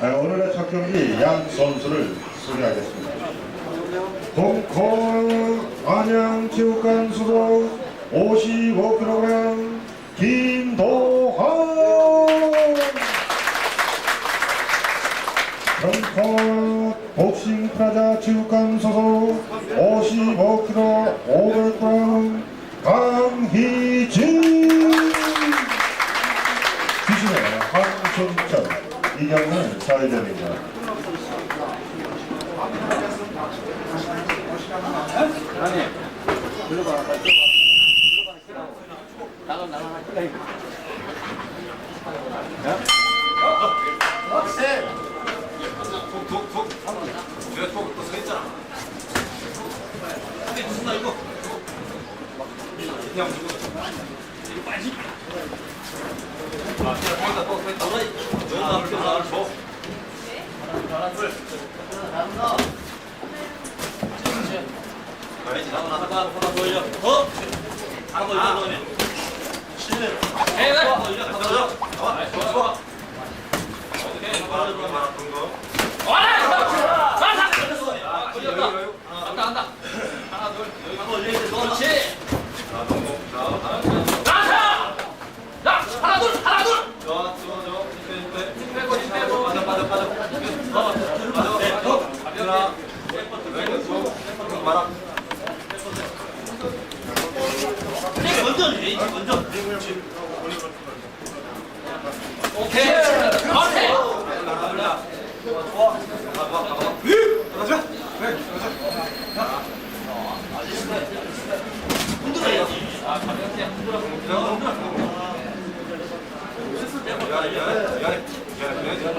아, 오늘의 첫 경기 양 선수를 소개하겠습니다. 동콜 안양 체육관 소속 55kg 김도환 경콜 복싱 프라자 체육관 소속 55kg 500g 강희 이경은 사회자입니다. 근데 무슨 아, 좀. 가야지 나도 나도 하나 보여줘. 어? 하나 보여줘 너네. 실내. 해. 하나 보여줘. 하나 보여줘. 좋아. 좋아 좋아. 어떻게? 말아줘 말았던 거. 간다 간다 하나 둘 여기 한번 올려 이제 그렇지 자 동공 자 야, 하나 둘, 하나 둘. 좋아 좋아 좋아 힘 빼, 힘 빼. 힘 빼고 힘 빼고 빠져 빠져 빠져 어 빠져 네 어. 가볍게 왼쪽 왼쪽 왼쪽 말아 해 먼저 오케이. 오케이. 올라 좋아 가봐 가봐 가자 흔들어야지 아 가볍게 흔들어 흔들어 흔들어 미안해 미안해 미안해 미안해 미안해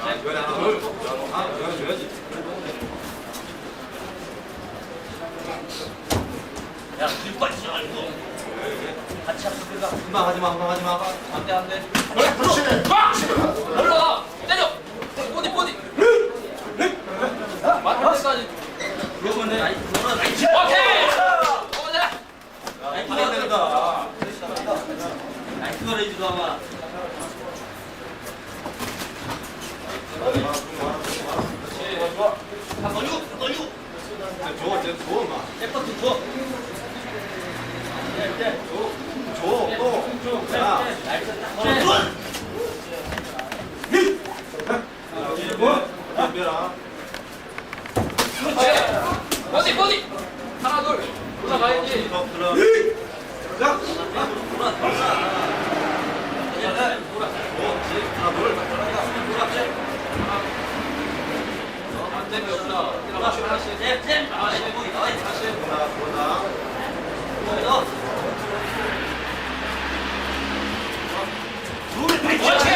아, 미안해 하나 둘 아, 미안해 줘야지 야, 길 빠지지 말고. 같이 한번 들어가. 금방 하지마 금방 하지마 안 돼, 안 돼. 그렇지. 막! 올라가. 때려. 꼬디, 꼬디. 맞을 때까지. 그러면 내 오케이. 오자. 나이키가 된다 나이스가 레이지도 아마. 한 한번 육. 줘, 쟤 줘, 마. 백버튼 줘. 줘, 또. 야, 뭐? 꼬디, 꼬디. 하나, 둘. 올라가야지. 더 들어. 자, 하나, 돌아, 돌아. 하나, 둘. 안 되면 없다. 하나씩, 하나씩. 네, 네. 하나씩. 하나씩. 돌아, 돌아. 그렇지.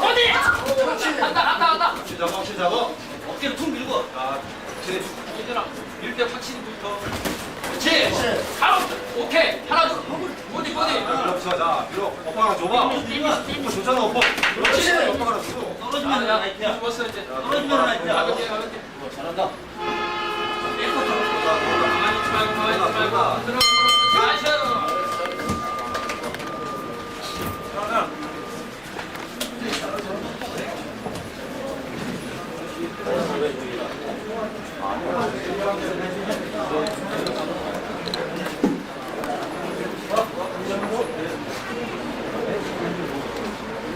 꼬디. 간다, 간다, 간다. 혹시 잡아, 혹시 잡아. 어깨를 툭 밀고. 자, 쟤. 얘들아, 밀때 확실히 붙어. 그렇지. 바로. 오케이. 하나, 둘. 꼬디, 꼬디. 그렇지, 자, 뒤로. 오빠 하나 줘봐. 오빠 줬잖아, 오빠. 그렇지. 오빠 하나 줘. 떨어지면 야, 죽었어 이제. 떨어지면 나이트야. 가볍게, 가볍게. 잘한다. 가만히 있지 말고, 가만히 있지 말고. 들어, 들어. 나이스.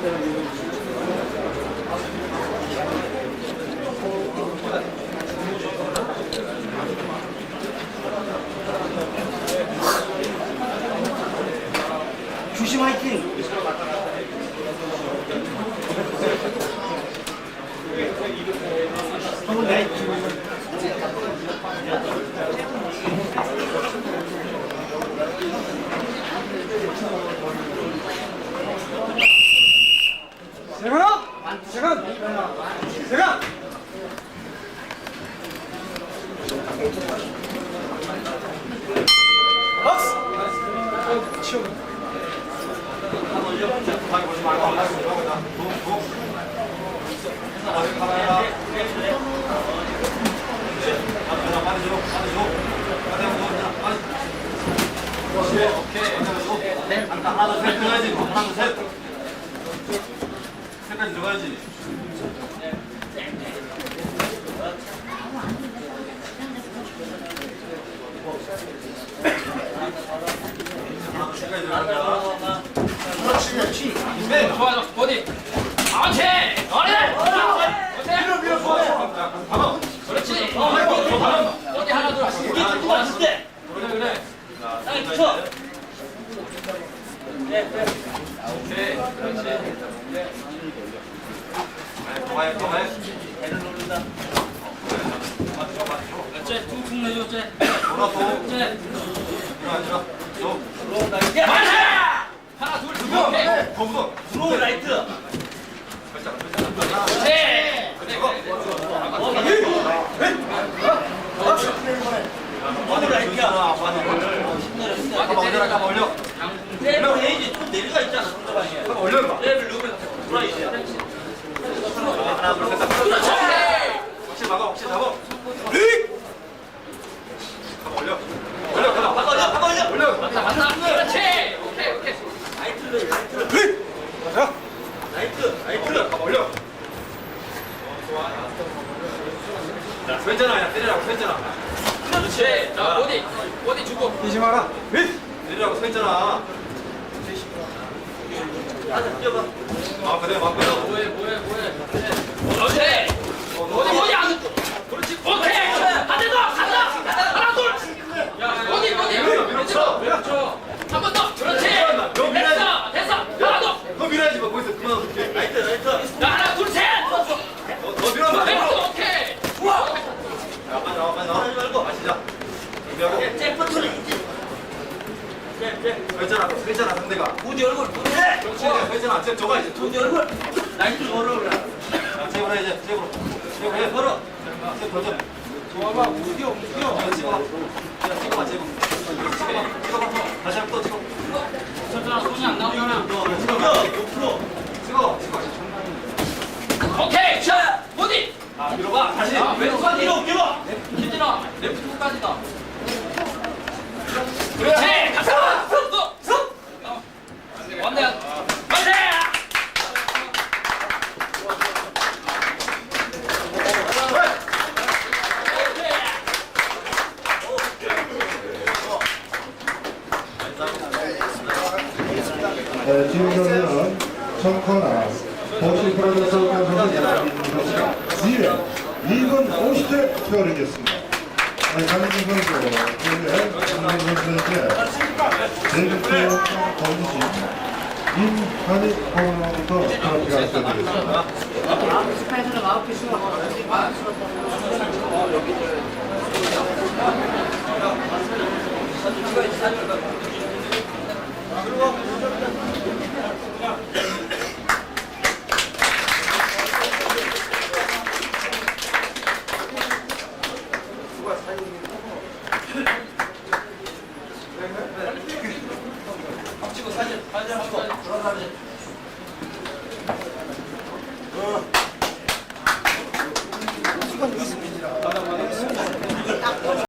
Então, 빨리. 하나 둘셋 들어가야지 하나 둘셋 셋까지 들어가야지 들어가자 네, 좋아, 좋아. 버디. 그렇지. 어래. 밀어, 밀어, 좋아. 그렇지. 어, 버디 하나 둘. 이게 들고 왔을 때 그래, 그래. 땅에 붙여 오케이. 그렇지. 더가해 더가해 그렇지. 퉁퉁 내줘, 쟤. 돌아 또 쟤. 일어나 일어나 또 맞아. 하나 둘 두 명. 붙어 들어오 라이트. 걸자 그렇지. 그래, 그래. 빠져 라이트야 빠져 가봐 올려라 가봐 올려 레벨 레이지 좀 내려가 있잖아, 상대방이. 가봐 올려 봐 레벨 누구야? 돌아 이제. 하나 둘셋 그렇지. 확실히 막아 확실히 잡아 가봐 올려 올려 가봐 바꿔 올려, 바꿔 올려. 올려 맞다, 맞다. 그렇지. 오케이, 오케이. 라이트를 라이트를 라이트 라이트 가봐 올려 자 쏘했잖아 야 때리라고 쏘했잖아 그렇지. 자, 버디. 버디 주고. 뛰지 마라. 때리라고 쏘했잖아 아 그래 맞거든 뭐해, 뭐해, 뭐해. 그렇지. 어디 어디 안 그렇지. 오케이. 한대 더 간다 하나 둘. 야, 어디 어디? 그렇죠. 그렇죠 한번 더. 그렇지. 됐어 됐어. 하나 더야 너 밀어야지. 뭐 거기서 그만 어떡해. 라이트 라이트 하나 둘셋. 너 밀어봐 됐어. 오케이. 좋아 야 빨리 나와 빨리 나와 하지 말고. 마시자. 준비하고 잭퍼트는 있지 쏘했잖아 쏘했잖아 상대가. 우디 얼굴 우디 그렇지 쏘했잖아 쟤 저가 이제 우디! 얼굴 나이트 걸어라 자 제브로 해 이제 제브로 해 걸어 제브 던져 좋아봐. 무디어, 무디어. 야, 찍어봐 야 찍어봐 제브 찍어봐 찍어봐 다시. 한 번 또 찍어 저잖아 손이 안 나오잖아 찍어 옆으로 찍어 찍어 오케이 자 어디 아 밀어봐 다시 아 왼손 뒤로. 뒤로 힘들어 레프트 끝까지다 그렇지 가서 쑥쑥 완대 완대 네, 현재는 청커나 복싱 프로듀서 선수가 2회 2분 50대 투표하겠습니다. 강민준 선수, 그리고 강민준 선수의 제주표 정신, 임한희 코너부터 트로피가 있어드리겠습니다. 찍고 사진 사진 한번